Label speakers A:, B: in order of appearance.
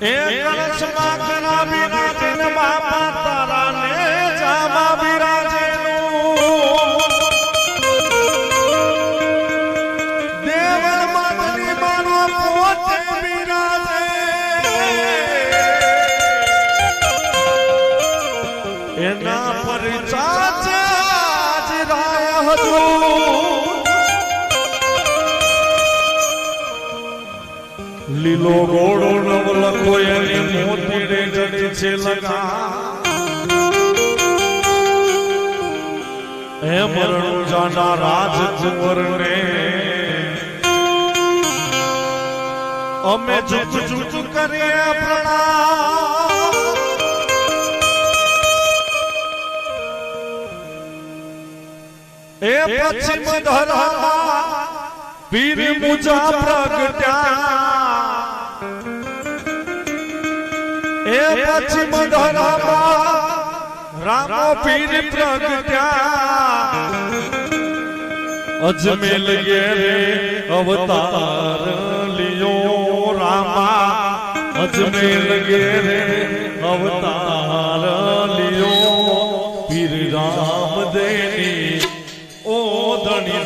A: એ કળશમાં કરા બિરાજીને બાપા તારા ને જામા બિરાજેલું. દેવળ માતની માનો પોતે બિરાજે. એના પર રાય હજુ લીલો ઘોડો નવલખો એની મોતીડે જડે છે લગા. હે મરણ જાના રાજકુંવર ને અમે ઝુક ઝુક કરીએ પ્રણામ એ પશ્ચિમ ધરામાં પીર મુજા પ્રગટ્યા. पश्चिम धरमा राम पीर प्रगटा अजमेल गेले अवतार लियो रामा। अजमेल गेले अवतार लियो। पीर राम देनी, ओ धनी